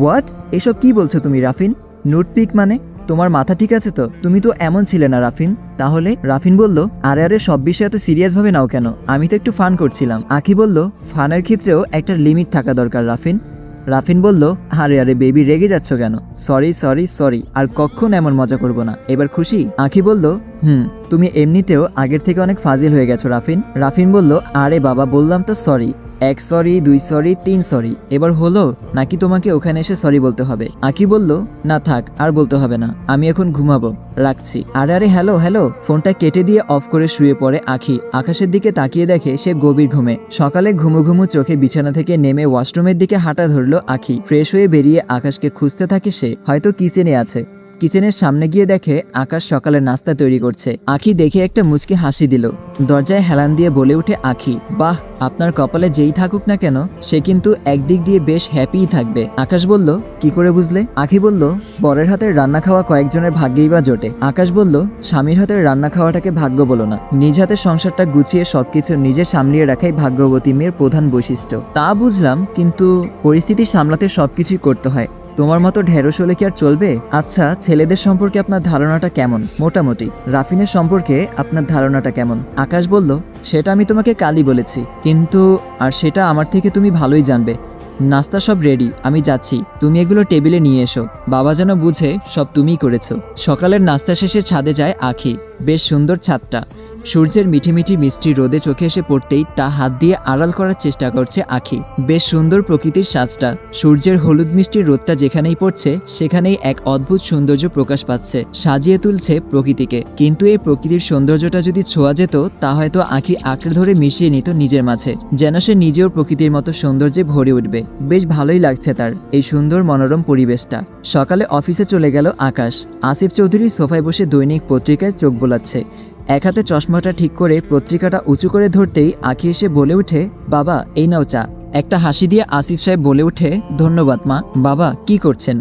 What এসব কি বলছো তুমি, রাফিন? নুটপিক মানে? তোমার মাথা ঠিক আছে তো? তুমি তো এমন ছিলে না, রাফিন। তাহলে রাফিন বলল, আরে আরে, সব বিষয়ে এত সিরিয়াসভাবে নাও কেন? আমি তো একটু ফান করছিলাম। আখি বলল, ফানের ক্ষেত্রেও একটা লিমিট থাকা দরকার, রাফিন। রাফিন বলল, আরে আরে, বেবি, রেগে যাচ্ছ কেন? সরি সরি সরি, আর কখন এমন মজা করব না? এবার খুশি? আখি বলল হুম, তুমি এমনিতেও আগের থেকে অনেক ফাজিল হয়ে গেছো, রাফিন। রাফিন বলল, আরে বাবা, বললাম তো সরি এক সরি দুই সরি তিন সরি এবার হলো, নাকি তোমাকে ওখানে এসে সরি বলতে হবে? আকি বলল, না থাক, আর বলতে হবে না। আমি এখন ঘুমাবো। রাখছি। আরে আরে, হ্যালো হ্যালো। ফোনটা কেটে দিয়ে অফ করে শুয়ে পড়ে আখি। আকাশের দিকে তাকিয়ে দেখে সে গভীর ঘুমে। সকালে ঘুমু ঘুমু চোখে বিছানা থেকে নেমে ওয়াশরুমের দিকে হাঁটা ধরলো আখি। ফ্রেশ হয়ে বেরিয়ে আকাশকে খুঁজতে থাকে সে। হয়তো কিচেনে আছে। কিচেনের সামনে গিয়ে দেখে আকাশ সকালে নাস্তা তৈরি করছে। আখি দেখে একটা মুচকি হাসি দিল। দরজায় হেলান দিয়ে বলে উঠে আখি, বাহ, আপনার কপালে যেই থাকুক না কেন, সে কিন্তু একদিক দিয়ে বেশ হ্যাপিই থাকবে। আকাশ বলল, কি করে বুঝলে? আখি বলল, বরের হাতের রান্না খাওয়া কয়েকজনের ভাগ্যেই বা জোটে। আকাশ বলল, স্বামীর হাতের রান্না খাওয়াটাকে ভাগ্য বলো না। নিজ হাতে সংসারটা গুছিয়ে সবকিছু নিজে সামলিয়ে রাখাই ভাগ্যবতী মেয়ের প্রধান বৈশিষ্ট্য। তা বুঝলাম, কিন্তু পরিস্থিতি সামলাতে সবকিছুই করতে হয়। তোমার মতো ঢেঁড়স হলে কি আর চলবে? আচ্ছা ছেলেদের সম্পর্কে আপনার ধারণাটা কেমন? মোটামুটি। রাফিনের সম্পর্কে আপনার ধারণাটা কেমন? আকাশ বলল, সেটা আমি তোমাকে কালই বলেছি। কিন্তু, আর সেটা আমার থেকে তুমি ভালোই জানবে। নাস্তা সব রেডি, আমি যাচ্ছি। তুমি এগুলো টেবিলে নিয়ে এসো। বাবা যেন বুঝে সব তুমিই করেছ। সকালের নাস্তা শেষে ছাদে যায় আখি। বেশ সুন্দর ছাদটা। সূর্যের মিঠি মিঠি মিষ্টি রোদে চোখে এসে পড়তেই তা হাত দিয়ে আড়াল করার চেষ্টা করছে আখি। বেশ সুন্দর প্রকৃতির সাজটা। সূর্যের হলুদ মিষ্টি রোদটা যেখানেই পড়ছে, সেখানেই এক অদ্ভুত সৌন্দর্য প্রকাশ পাচ্ছে। সাজিয়ে তুলছে প্রকৃতিকে। কিন্তু এই প্রকৃতির সৌন্দর্যটা যদি ছোঁয়া যেত, তা হয়তো আখি আঁকড়ে ধরে মিশিয়ে নিত নিজের মাঝে। যেন সে নিজেও প্রকৃতির মতো সৌন্দর্যে ভরে উঠবে। বেশ ভালোই লাগছে তার এই সুন্দর মনোরম পরিবেশটা। সকালে অফিসে চলে গেল আকাশ। আসিফ চৌধুরী সোফায় বসে দৈনিক পত্রিকায় চোখ বোলাচ্ছে। এক হাতে চশমাটা ঠিক করে পত্রিকাটা উঁচু করে ধরতেই আঁকি এসে বলে ওঠে বাবা, এই নাও চা। একটা হাসি দিয়ে আসিফ সাহেব বলে উঠে, ধন্যবাদ মা, বাবা, কি করছেন?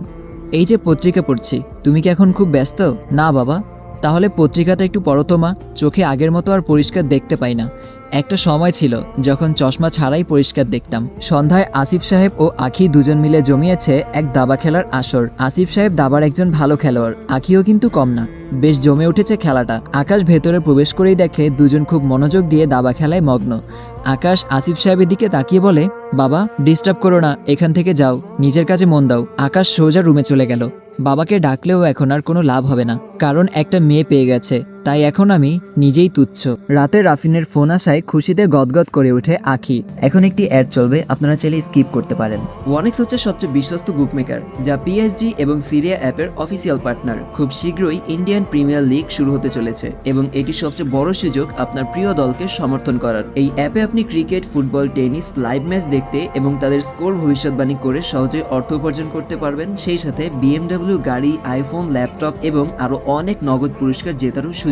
এই যে পত্রিকা পড়ছি, তুমি কি এখন খুব ব্যস্ত? না বাবা, তাহলে পত্রিকাটা একটু পড়ো তো মা, চোখে আগের মতো আর পরিষ্কার দেখতে পাই না। একটা সময় ছিল যখন চশমা ছাড়াই পরিষ্কার দেখতাম। সন্ধ্যায় আসিফ সাহেব ও আখি দুজন মিলে জমিয়েছে এক দাবা খেলার আসর। আসিফ সাহেব দাবার একজন ভালো খেলোয়াড়, আখিও কিন্তু কম না। বেশ জমে উঠেছে খেলাটা। আকাশ ভেতরে প্রবেশ করেই দেখে দুজন খুব মনোযোগ দিয়ে দাবা খেলায় মগ্ন। আকাশ আসিফ সাহেবের দিকে তাকিয়ে বলে, বাবা ডিস্টার্ব করো না, এখান থেকে যাও, নিজের কাজে মন দাও। আকাশ সোজা রুমে চলে গেল। বাবাকে ডাকলেও এখন আর কোনো লাভ হবে না, কারণ একটা মেয়ে পেয়ে গেছে। তাই এখন আমি নিজেই তুচ্ছ। রাতে রাফিনের ফোন আসায় খুশিতে গদগদ করে ওঠে আখি। এখন একটি অ্যাড চলবে, আপনারা চাইলে স্কিপ করতে পারেন। ওয়ানেক্স হচ্ছে সবচেয়ে বিশ্বস্ত বুকমেকার যা পিএসজি এবং সিরিয়া অ্যাপের অফিসিয়াল পার্টনার খুব শীঘ্রই ইন্ডিয়ান প্রিমিয়ার লিগ শুরু হতে চলেছে এবং এটি সবচেয়ে বড় সুযোগ আপনার প্রিয় দলকে সমর্থন করার। এই অ্যাপে আপনি cricket football tennis live match দেখতে এবং তাদের স্কোর ভবিষ্যৎবাণী করে সহজে অর্থ উপার্জন করতে পারবেন। সেই সাথে বিএমডব্লিউ গাড়ি আইফোন ল্যাপটপ এবং আরও অনেক নগদ পুরস্কার জেতারও সুযোগ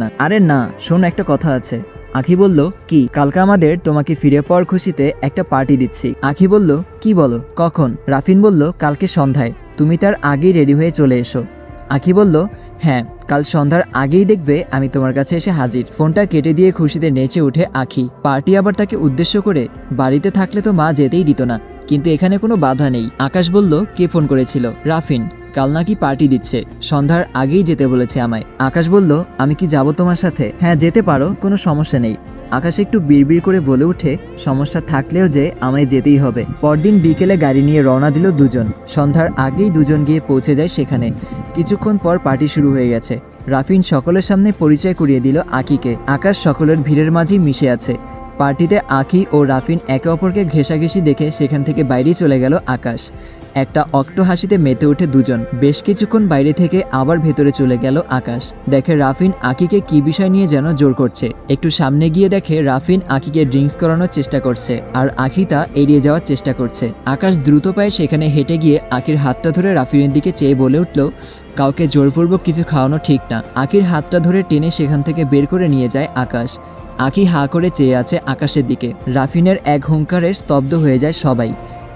না। আরে না, শোন, একটা কথা আছে। আখি বলল, কি, কালকে আমাদের তোমাকে ফিরে পাওয়ার খুশিতে একটা পার্টি দিচ্ছি। আখি বলল, কি বলো, কখন? রাফিন বলল, কালকে সন্ধ্যায়। তুমি তার আগেই রেডি হয়ে চলে এসো। আখি বলল হ্যাঁ কাল সন্ধ্যার আগেই দেখবে আমি তোমার কাছে এসে হাজির। ফোনটা কেটে দিয়ে খুশিতে নেচে উঠে আখি। পার্টি আবার তাকে উদ্দেশ্য করে বাড়িতে থাকলে তো মা যেতেই দিত না। কিন্তু এখানে কোনো বাধা নেই। আকাশ বলল, কে ফোন করেছিল? রাফিন কাল নাকি পার্টি দিচ্ছে। সন্ধ্যার আগেই যেতে বলেছে আমায়। আকাশ বলল, আমি কি যাব তোমার সাথে? হ্যাঁ যেতে পারো, কোনো সমস্যা নেই। আকাশ একটু বিড়বিড় করে বলে উঠে, সমস্যা থাকলেও যে আমায় যেতেই হবে। পরদিন বিকেলে গাড়ি নিয়ে রওনা দিল দুজন। সন্ধ্যার আগেই দুজন গিয়ে পৌঁছে যায় সেখানে। কিছুক্ষণ পর পার্টি শুরু হয়ে গেছে। রাফিন সকলের সামনে পরিচয় করিয়ে দিল আকিকে। আকাশ সকলের ভিড়ের মাঝেই মিশে আছে। পার্টিতে আখি ও রাফিন একে অপরকে ঘেঁষাঘেঁষি দেখে সেখান থেকে বাইরেই চলে গেল আকাশ। একটা অক্ট হাসিতে মেতে ওঠে দুজন। বেশ কিছুক্ষণ বাইরে থেকে আবার ভেতরে চলে গেল আকাশ। দেখে রাফিন আকিকে কি বিষয় নিয়ে যেন জোর করছে। একটু সামনে গিয়ে দেখে রাফিন আকিকে ড্রিঙ্কস করানোর চেষ্টা করছে আর আখি তা এড়িয়ে যাওয়ার চেষ্টা করছে। আকাশ দ্রুত পায়ে সেখানে হেঁটে গিয়ে আকির হাতটা ধরে রাফিনের দিকে চেয়ে বলে উঠল, কাউকে জোরপূর্বক কিছু খাওয়ানো ঠিক না। আকির হাতটা ধরে টেনে সেখান থেকে বের করে নিয়ে যায় আকাশ। আখি হা করে চেয়ে আছে আকাশের দিকে। রাফিনের এক হুঙ্কারে স্তব্ধ হয়ে যায় সবাই।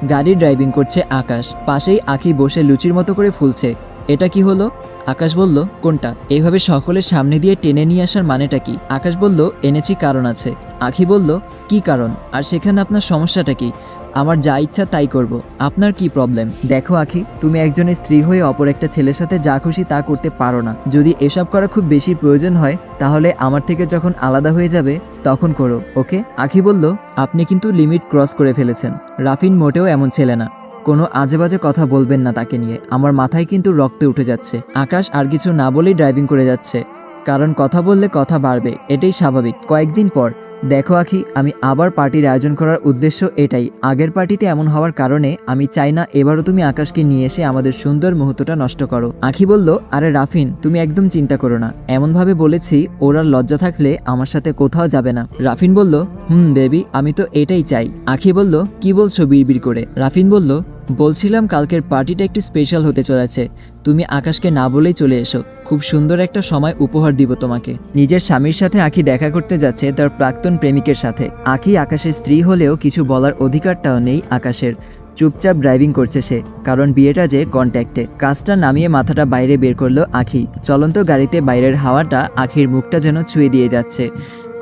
গাড়ি ড্রাইভিং করছে আকাশ। পাশেই আঁখি বসে লুচির মতো করে ফুলছে। এটা কি হলো? আকাশ বলল, কোনটা? এইভাবে সকলের সামনে দিয়ে টেনে নিয়ে আসার মানেটা কি? আকাশ বলল, এনেছি কারণ আছে। আখি বলল, কি কারণ? আর সেখানে আপনার সমস্যাটা কি? আমার যা ইচ্ছা তাই করব। আপনার কি প্রবলেম দেখো আখি, তুমি একজনের স্ত্রী হয়ে অপর একটা ছেলের সাথে যা খুশি তা করতে পারো না। যদি এসব করা খুব বেশি প্রয়োজন হয়, তাহলে আমার থেকে যখন আলাদা হয়ে যাবে, তখন করো, ওকে? আখি বলল, আপনি কিন্তু লিমিট ক্রস করে ফেলেছেন। রাফিন মোটেও এমন ছেলে না। কোনো আজেবাজে কথা বলবেন না তাকে নিয়ে। আমার মাথায় কিন্তু রক্তে উঠে যাচ্ছে। আকাশ আর কিছু না বলেই ড্রাইভিং করে যাচ্ছে। কারণ কথা বললে কথা বাড়বে, এটাই স্বাভাবিক। কয়েকদিন পর, দেখো আখি, আমি আবার পার্টির আয়োজন করার উদ্দেশ্য এটাই। আগের পার্টিতে এমন হওয়ার কারণে আমি চাই না এবারও তুমি আকাশকে নিয়ে এসে আমাদের সুন্দর মুহূর্তটা নষ্ট করো। আখি বলল, আরে রাফিন, তুমি একদম চিন্তা করো না। এমনভাবে বলেছি, ওর লজ্জা থাকলে আমার সাথে কোথাও যাবে না। রাফিন বলল, হুম, বেবি, আমি তো এটাই চাই। আখি বলল, কি বলছো বিড়বিড় করে? রাফিন বলল বলছিলাম কালকের পার্টিটা একটু স্পেশাল হতে চলেছে। তুমি আকাশকে না বলেই চলে এসো। খুব সুন্দর একটা সময় উপহার দিব তোমাকে। নিজের স্বামীর সাথে আখি দেখা করতে যাচ্ছে তার প্রাক্তন প্রেমিকের সাথে। আখি আকাশের স্ত্রী হলেও কিছু বলার অধিকারটাও নেই আকাশের। চুপচাপ ড্রাইভিং করছে সে, কারণ বিয়েটা যে কন্ট্যাক্টে কাজটা নামিয়ে মাথাটা বাইরে বের করল আখি। চলন্ত গাড়িতে বাইরের হাওয়াটা আখির মুখটা যেন ছুঁয়ে দিয়ে যাচ্ছে।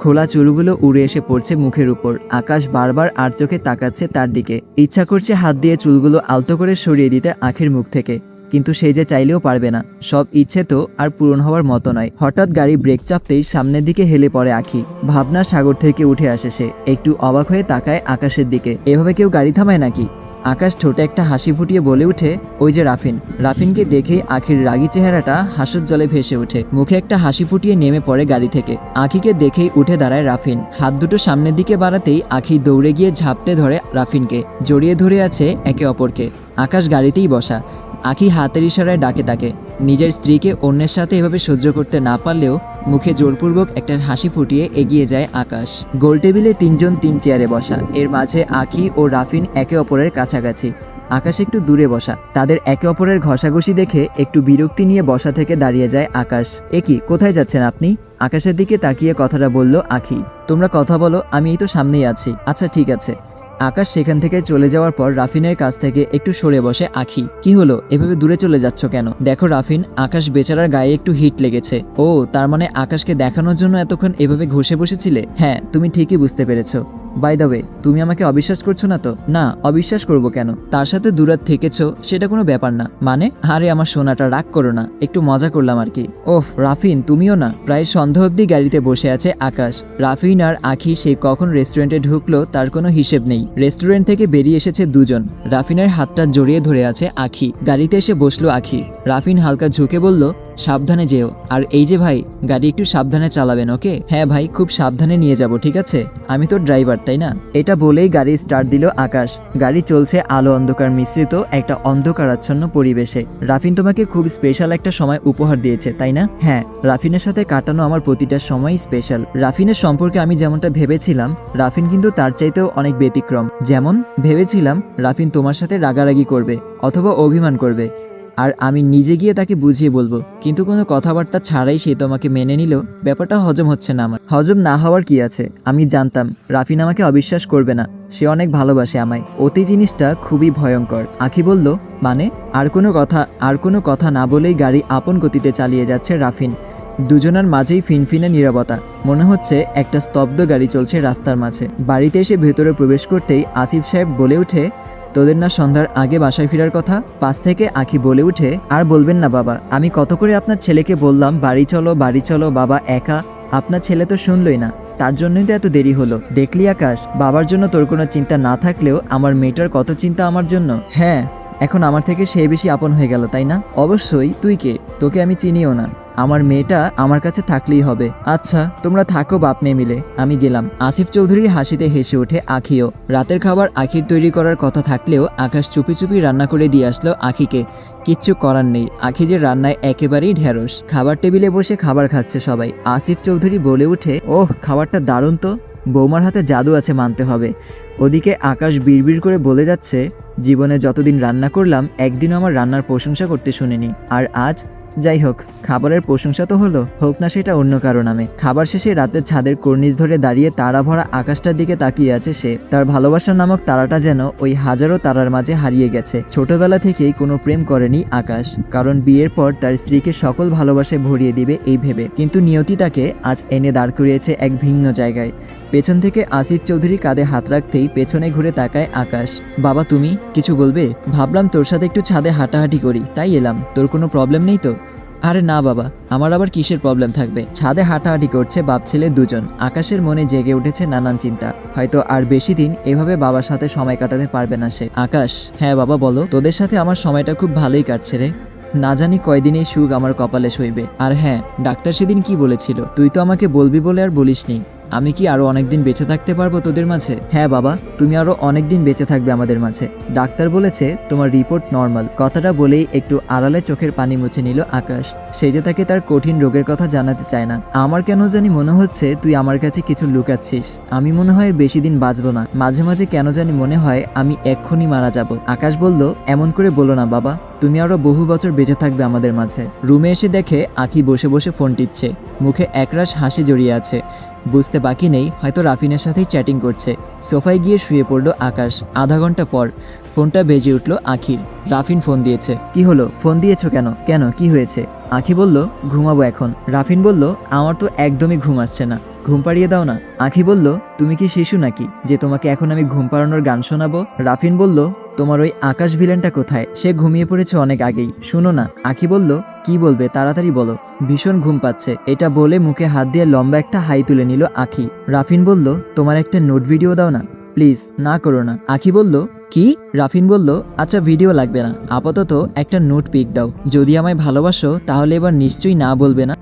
খোলা চুলগুলো উড়ে এসে পড়ছে মুখের উপর। আকাশ বারবার আর চোখে তাকাচ্ছে তার দিকে। ইচ্ছা করছে হাত দিয়ে চুলগুলো আলতো করে সরিয়ে দিতে আখির মুখ থেকে। কিন্তু সে যে চাইলেও পারবে না। সব ইচ্ছে তো আর পূরণ হওয়ার মতো নয়। হঠাৎ গাড়ি ব্রেক চাপতেই সামনের দিকে হেলে পড়ে আখি। ভাবনা সাগর থেকে উঠে আসে সে। একটু অবাক হয়ে তাকায় আকাশের দিকে। এভাবে কেউ গাড়ি থামায় নাকি? আকাশ ঠোঁটে একটা হাসি ফুটিয়ে বলে উঠে ওই যে রাফিন। রাফিনকে দেখে আখির রাগী চেহারাটা হাসুর জলে ভেসে ওঠে। মুখে একটা হাসি ফুটিয়ে নেমে পড়ে গাড়ি থেকে। আখিকে দেখেই উঠে দাঁড়ায় রাফিন। হাত দুটো সামনের দিকে বাড়াতেই আখি দৌড়ে গিয়ে ঝাঁপতে ধরে রাফিনকে। জড়িয়ে ধরে আছে একে অপরকে। আকাশ গাড়িতেই বসা। আখি হাতের ইশারায় ডাকে তাকে। নিজের স্ত্রীকে অন্যের সাথে এভাবে সহ্য করতে না পারলেও মুখে জোরপূর্বক একটা হাসি ফুটিয়ে এগিয়ে যায় আকাশ। গোল টেবিলে তিনজন তিন চেয়ারে বসা, এর মাঝে আখি ও রাফিন একে অপরের কাছাকাছি। আকাশ একটু দূরে বসা, তাদের একে অপরের ঘষাঘষি দেখে একটু বিরক্তি নিয়ে বসা থেকে দাঁড়িয়ে যায় আকাশ। এ কি, কোথায় যাচ্ছেন আপনি? আকাশের দিকে তাকিয়ে কথাটা বলল আখি। তোমরা কথা বলো আমি এই তো সামনেই আছি। আচ্ছা ঠিক আছে। আকাশ সেখান থেকে চলে যাওয়ার পর রাফিনের কাছ থেকে একটু সরে বসে আখি। কি হলো? এভাবে দূরে চলে যাচ্ছ কেন? দেখো রাফিন, আকাশ বেচারার গায়ে একটু হিট লেগেছে। ও, তার মানে আকাশকে দেখানোর জন্য এতক্ষণ এভাবে ঘষে বসেছিলে? হ্যাঁ তুমি ঠিকই বুঝতে পেরেছ। বাই দ্য ওয়ে তুমি আমাকে অবিশ্বাস করছ না তো? না, অবিশ্বাস করব কেন? তার সাথে দূরাত থেকেছো, সেটা কোনো ব্যাপার না। মানে? আরে আমার সোনাটা রাগ করো না, একটু মজা করলাম আর কি। ওফ, রাফিন, তুমিও না। প্রায় সন্ধ্যা অব্দি গাড়িতে বসে আছে আকাশ। রাফিন আর আখি সে কখন রেস্টুরেন্টে ঢুকলো, তার কোনো হিসেব নেই। রেস্টুরেন্ট থেকে বেরিয়ে এসেছে দুজন। রাফিনের হাতটা জড়িয়ে ধরে আছে আখি। গাড়িতে এসে বসল আখি। রাফিন হালকা ঝুঁকে বলল সাবধানে যেও। আর এই যে ভাই, গাড়ি একটু সাবধানে চালাবেন, ওকে? হ্যাঁ ভাই, খুব সাবধানে নিয়ে যাব, ঠিক আছে? আমি তো ড্রাইভার, তাই না? এটা বলেই গাড়ি স্টার্ট দিল আকাশ। গাড়ি চলছে আলো অন্ধকার মিশ্রিত একটা অন্ধকারাচ্ছন্ন পরিবেশে। রাফিন তোমাকে খুব স্পেশাল একটা সময় উপহার দিয়েছে, তাই না? হ্যাঁ রাফিনের সাথে কাটানো আমার প্রতিটা সময়ই স্পেশাল রাফিনের সম্পর্কে আমি যেমনটা ভেবেছিলাম, রাফিন কিন্তু তার চাইতেও অনেক ব্যতিক্রম। যেমন, ভেবেছিলাম রাফিন তোমার সাথে রাগারাগি করবে অথবা অভিমান করবে। আর আমি নিজে গিয়ে তাকে বুঝিয়ে বলব। কিন্তু কোনো কথাবার্তা ছাড়াই সে তোমাকে মেনে নিল। ব্যাপারটা হজম হচ্ছে না আমার। হজম না হওয়ার কি আছে? আমি জানতাম। রাফিন আমাকে অবিশ্বাস করবে না। সে অনেক ভালোবাসে আমায়। অতি জিনিসটা খুবই ভয়ঙ্কর। আখি বলল মানে? আর কোনো কথা, আর কোনো কথা না বলেই গাড়ি আপন গতিতে চালিয়ে যাচ্ছে রাফিন। দুজনার মাঝেই ফিনফিনে নীরবতা। মনে হচ্ছে একটা স্তব্ধ গাড়ি চলছে রাস্তার মাঝে। বাড়িতে এসে ভেতরে প্রবেশ করতেই আসিফ সাহেব বলে ওঠে তোদের না সন্ধ্যার আগে বাসায় ফেরার কথা? পাশ থেকে আখি বলে উঠে, আর বলবেন না বাবা, আমি কত করে আপনার ছেলেকে বললাম, বাড়ি চলো বাড়ি চলো, বাবা একা? আপনার ছেলে তো শুনলই না। তার জন্যই তো এত দেরি হলো। দেখলি আকাশ, বাবার জন্য তোর কোনো চিন্তা না থাকলেও আমার মেয়েটার কত চিন্তা আমার জন্য? হ্যাঁ এখন আমার থেকে সে বেশি আপন হয়ে গেল, তাই না? অবশ্যই, তুই কে? তোকে আমি চিনিও না। আমার মেয়েটা আমার কাছে থাকলেই হবে। আচ্ছা তোমরা থাকো বাপ মেয়ে মিলে। আমি গেলাম। আসিফ চৌধুরী হাসিতে হেসে ওঠে আখিও। রাতের খাবার আখির তৈরি করার কথা থাকলেও আকাশ চুপি চুপি রান্না করে দিয়ে আসলো আখিকে। কিচ্ছু করার নেই। আখি যে রান্নায় একেবারেই ঢেঁড়স। খাবার টেবিলে বসে খাবার খাচ্ছে সবাই। আসিফ চৌধুরী বলে উঠে ওহ, খাবারটা দারুণ তো। বৌমার হাতে জাদু আছে মানতে হবে। ওদিকে আকাশ বিড়বিড় করে বলে যাচ্ছে, জীবনে যতদিন রান্না করলাম, একদিনও আমার রান্নার প্রশংসা করতে শুনিনি। আর আজ যাই হোক, খাবারের প্রশংসা তো হলো, হোক না সেটা অন্য কারও নামে। খাবার শেষে রাতের ছাদের কর্নিশ ধরে দাঁড়িয়ে তারা ভরা আকাশটার দিকে তাকিয়ে আছে সে। তার ভালোবাসা নামক তারাটা যেন ওই হাজারো তারার মাঝে হারিয়ে গেছে। ছোটবেলা থেকেই কোনো প্রেম করেনি আকাশ, কারণ বিয়ের পর তার স্ত্রীকে সকল ভালোবাসায় ভরিয়ে দিবে এই ভেবে। কিন্তু নিয়তি তাকে আজ এনে দাঁড় করিয়েছে এক ভিন্ন জায়গায়। পেছন থেকে আসিফ চৌধুরী কাঁধে হাত রাখতেই পেছনে ঘুরে তাকায় আকাশ। বাবা, তুমি? কিছু বলবে? ভাবলাম তোর সাথে একটু ছাদে হাঁটাহাঁটি করি। তাই এলাম। তোর কোনো প্রবলেম নেই তো? আরে না বাবা, আমার আবার কিসের প্রবলেম থাকবে? ছাদে হাঁটাহাঁটি করছে বাপ ছেলে দুজন। আকাশের মনে জেগে উঠেছে নানান চিন্তা। হয়তো আর বেশি দিন এভাবে বাবার সাথে সময় কাটাতে পারবে না সে। আকাশ হ্যাঁ বাবা, বলো। তোদের সাথে আমার সময়টা খুব ভালোই কাটছে রে। না জানি কয়দিনেই সুখ আমার কপালে সইবে। আর হ্যাঁ ডাক্তার সেদিন কি বলেছিল? তুই তো আমাকে বলবি বলে আর বলিস বলিসনি। আমি কি আরও অনেকদিন বেঁচে থাকতে পারব তোদের মাঝে? হ্যাঁ বাবা, তুমি আরও অনেকদিন বেঁচে থাকবে আমাদের মাঝে। ডাক্তার বলেছে তোমার রিপোর্ট নর্মাল। কথাটা বলেই একটু আড়ালে চোখের পানি মুছে নিল আকাশ। সে যে তাকে তার কঠিন রোগের কথা জানাতে চায় না। আমার কেন জানি মনে হচ্ছে তুই আমার কাছে কিছু লুকাচ্ছিস। আমি মনে হয় বেশি দিন বাঁচবো না। মাঝে মাঝে কেন জানি মনে হয় আমি এক্ষুনি মারা যাব। আকাশ বলল, এমন করে বলো না বাবা। তুমি আরও বহু বছর বেঁচে থাকবে আমাদের মাঝে। রুমে এসে দেখে আখি বসে বসে ফোন টিপছে। মুখে একরাশ হাসি জড়িয়ে আছে। বুঝতে বাকি নেই, হয়তো রাফিনের সাথেই চ্যাটিং করছে। সোফায় গিয়ে শুয়ে পড়ল আকাশ। আধা ঘণ্টা পর ফোনটা বেজে উঠল আখির। রাফিন ফোন দিয়েছে। কি হলো? ফোন দিয়েছ কেন? কেন? কি হয়েছে? আখি বলল, ঘুমাবো এখন। রাফিন বলল, আমার তো একদমই ঘুম আসছে না। ঘুম পাড়িয়ে দাও না। আখি বলল, তুমি কি শিশু নাকি? যে তোমাকে এখন আমি ঘুম পাড়ানোর গান শোনাবো? রাফিন বলল তোমার ওই আকাশ ভিলেনটা কোথায়? সে ঘুমিয়ে পড়েছে অনেক আগেই। শুনো না, আখি বলল, কি বলবে? তাড়াতাড়ি বলো। ভীষণ ঘুম পাচ্ছে। এটা বলে মুখে হাত দিয়ে লম্বা একটা হাই তুলে নিল আখি। রাফিন বলল, তোমার একটা নোট ভিডিও দাও না, প্লিজ, না করো না। আখি বলল, কি? রাফিন বলল আচ্ছা ভিডিও লাগবে না। আপাতত একটা নোট পিক দাও। যদি আমায় ভালোবাসো, তাহলে এবার নিশ্চয়ই না বলবে না।